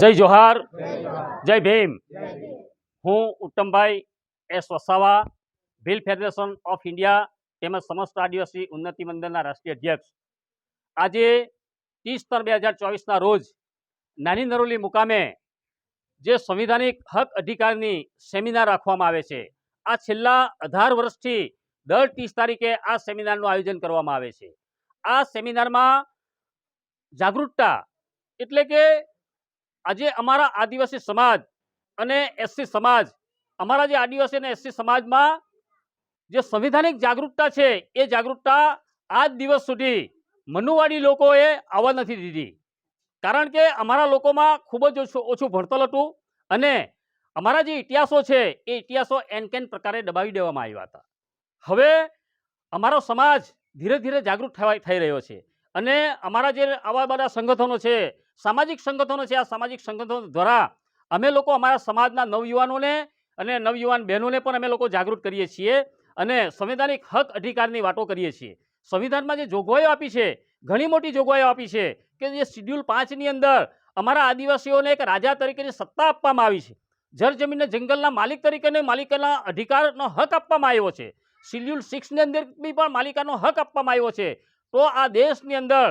જય જોહાર. જય ભીમ. હું Uttambhai S Vasava Bhil federation of India તેમજ સમસ્ત આદિવાસી ઉન્નતિ મંડળના રાષ્ટ્રીય અધ્યક્ષ. આજે ત્રીસ ત્રણ બે હજાર ચોવીસના રોજ નાની નરોલી મુકામે જે સંવિધાનિક હક અધિકારની સેમિનાર રાખવામાં આવે છે આ છેલ્લા અઢાર વર્ષથી દર ત્રીસ તારીખે આ સેમિનારનું આયોજન કરવામાં આવે છે. આ સેમિનારમાં જાગૃતતા એટલે કે આજે અમારા આદિવાસી સમાજ અને એસસી સમાજ, અમારા જે આદિવાસી અને એસસી સમાજમાં જે સંવિધાનિક જાગૃતતા છે, એ જાગૃતતા આજ દિવસ સુધી મનુવાડી લોકોએ આવવા નથી દીધી. કારણ કે અમારા લોકોમાં ખૂબ જ ઓછું ઓછું ભણતર હતું અને અમારા જે ઇતિહાસો છે, એ ઇતિહાસો એન કેન પ્રકારે દબાવી દેવામાં આવ્યા હતા. હવે અમારો સમાજ ધીરે ધીરે જાગૃત થવા થઈ રહ્યો છે. અને અમારા જે આવા બધા સંગઠનો છે, સામાજિક સંગઠનો છે, આ સામાજિક સંગઠનો દ્વારા અમે લોકો અમારા સમાજના નવયુવાનોને અને નવયુવાન બહેનોને પણ અમે લોકો જાગૃત કરીએ છીએ અને સંવિધાનિક હક અધિકારની વાતો કરીએ છીએ. સંવિધાનમાં જે જોગવાઈઓ આપી છે, ઘણી મોટી જોગવાઈઓ આપી છે કે જે શિડ્યુલ પાંચની અંદર અમારા આદિવાસીઓને એક રાજા તરીકેની સત્તા આપવામાં આવી છે. જળ જમીનને જંગલના માલિક તરીકેને માલિકાના અધિકારનો હક આપવામાં આવ્યો છે. શિડ્યુલ સિક્સની અંદર બી પણ માલિકાનો હક આપવામાં આવ્યો છે. તો આ દેશની અંદર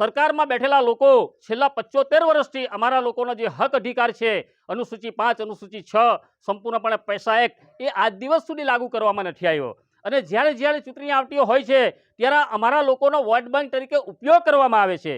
સરકારમાં બેઠેલા લોકો છેલ્લા પચોતેર વર્ષથી અમારા લોકોનો જે હક અધિકાર છે, અનુસૂચિ પાંચ, અનુસૂચિ છ, સંપૂર્ણપણે પૈસા એક્ટ એ આજ દિવસ સુધી લાગુ કરવામાં નથી આવ્યો. અને જ્યારે જ્યારે ચૂંટણી આવતી હોય છે, ત્યારે અમારા લોકોનો વોટ બેંક તરીકે ઉપયોગ કરવામાં આવે છે.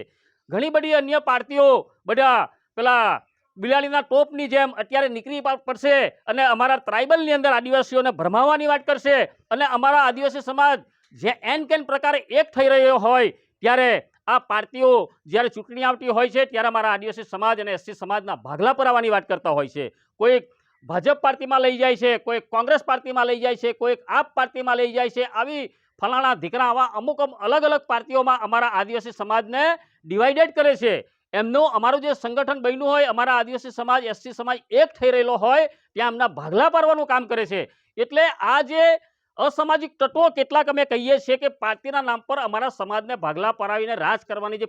ઘણી બધી અન્ય પાર્ટીઓ બધા પેલા બિલાડીના ટોપની જેમ અત્યારે નીકળી પડશે અને અમારા ટ્રાઇબલની અંદર આદિવાસીઓને ભરમાવવાની વાત કરશે અને અમારા આદિવાસી સમાજ જે એન કેન પ્રકારે એક થઈ રહ્યો હોય, ત્યારે આ પાર્ટીઓ જ્યારે ચૂંટણી આવતી હોય છે, ત્યારે અમારા આદિવાસી સમાજ અને એસસી સમાજના ભાગલા પરાવવાની વાત કરતા હોય છે. કોઈક ભાજપ પાર્ટીમાં લઈ જાય છે, કોઈક કોંગ્રેસ પાર્ટીમાં લઈ જાય છે, કોઈક આપ પાર્ટીમાં લઈ જાય છે, આવી ફલાણા દીકરા આવા અમુક અમ- અલગ અલગ પાર્ટીઓમાં અમારા આદિવાસી સમાજને ડિવાઇડેડ કરે છે. એમનું અમારું જે સંગઠન બન્યું હોય, અમારા આદિવાસી સમાજ, એસસી સમાજ એક થઈ રહેલો હોય, ત્યાં એમના ભાગલા પાડવાનું કામ કરે છે. એટલે આ જે અસામાજિક તત્વો કેટલાક અમે કહીએ છીએ કે પાર્ટીના નામ પર અમારા સમાજને ભાગલા પરાવીને રાજ કરવાની જે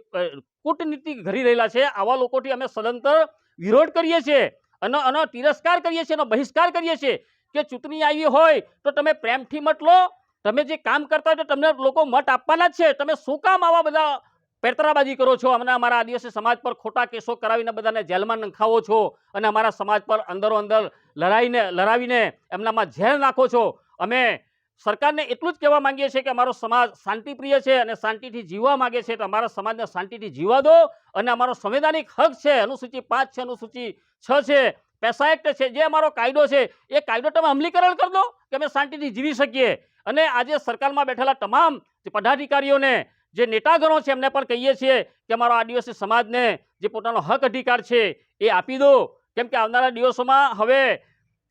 કૂટનીતિ ઘરી રહેલા છે, આવા લોકોથી અમે સદંતર વિરોધ કરીએ છીએ અને અને તિરસ્કાર કરીએ છીએ અને બહિષ્કાર કરીએ છીએ કે ચૂંટણી આવી હોય તો તમે પ્રેમથી મત લો, તમે જે કામ કરતા હોય તો તમને લોકો મત આપવાના જ છે, તમે શું કામ આવા બધા પેતરાબાજી કરો છો? અમને અમારા આદિવાસી સમાજ પર ખોટા કેસો કરાવીને બધાને જેલમાં નંખાવો છો અને અમારા સમાજ પર અંદરો અંદર લડાઈને, લડાવીને એમનામાં ઝેર નાખો છો? અમે સરકારને એટલું જ કહેવા માંગીએ છીએ કે અમારો સમાજ શાંતિપ્રિય છે અને શાંતિથી જીવવા માંગે છે, તો અમારા સમાજને શાંતિથી જીવવા દો અને અમારો સંવૈધાનિક હક છે, અનુસૂચિ પાંચ છે, અનુસૂચિ છ છે, પેસા એક્ટ છે, જે અમારો કાયદો છે, એ કાયદો તમે અમલીકરણ કરી દો કે અમે શાંતિથી જીવી શકીએ. અને આજે સરકારમાં બેઠેલા તમામ પદાધિકારીઓને, જે નેતાગણો છે, એમને પણ કહીએ છીએ કે અમારો આદિવાસી સમાજને જે પોતાનો હક અધિકાર છે, એ આપી દો. કેમ કે આવનારા દિવસોમાં હવે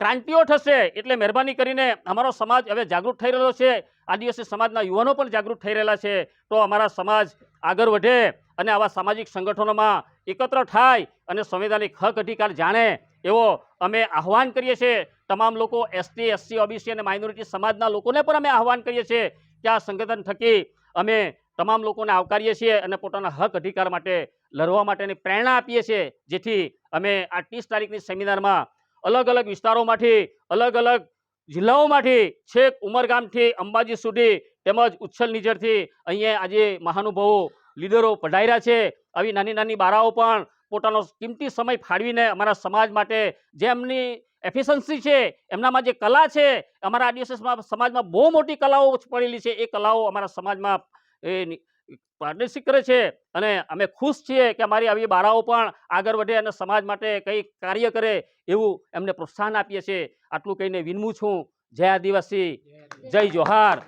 ક્રાંતિઓ થશે એટલે મહેરબાની કરીને અમારો સમાજ હવે જાગૃત થઈ રહ્યો છે. આદિવાસી સમાજના યુવાનો પણ જાગૃત થઈ રહેલા છે. તો અમારા સમાજ આગળ વધે અને આવા સામાજિક સંગઠનોમાં એકત્ર થાય અને સંવૈધાનિક હક અધિકાર જાણે એવો અમે આહવાન કરીએ છીએ. તમામ લોકો એસટી એસસી ઓબીસી અને માઇનોરિટી સમાજના લોકોને પણ અમે આહવાન કરીએ છીએ કે આ સંગઠન થકી અમે તમામ લોકોને આવકારીએ છીએ અને પોતાના હક અધિકાર માટે લડવા માટેની પ્રેરણા આપીએ છીએ. જેથી અમે આ ત્રીસ તારીખની સેમિનારમાં અલગ અલગ વિસ્તારોમાંથી અલગ અલગ જિલ્લાઓમાંથી છેક ઉમરગામથી અંબાજી સુધી તેમજ ઉચ્છલ નીચરથી અહીંયા આજે મહાનુભાવો લીડરો પધાર્યા છે. આવી નાની નાની બારાઓ પણ પોતાનો કિંમતી સમય ફાળવીને અમારા સમાજ માટે જે એમની એફિશન્સી છે, એમનામાં જે કલા છે, અમારા આદિવાસી સમાજમાં બહુ મોટી કલાઓ પડેલી છે. એ કલાઓ અમારા સમાજમાં એ ની- કરે છે અને અમે ખુશ છીએ કે અમારી આવી બાળાઓ પણ આગળ વધે અને સમાજ માટે કંઈક કાર્ય કરે એવું એમને પ્રોત્સાહન આપીએ છીએ. આટલું કહીને વિનમું છું. જય આદિવાસી. જય જોહાર.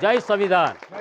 જય સંવિધાન.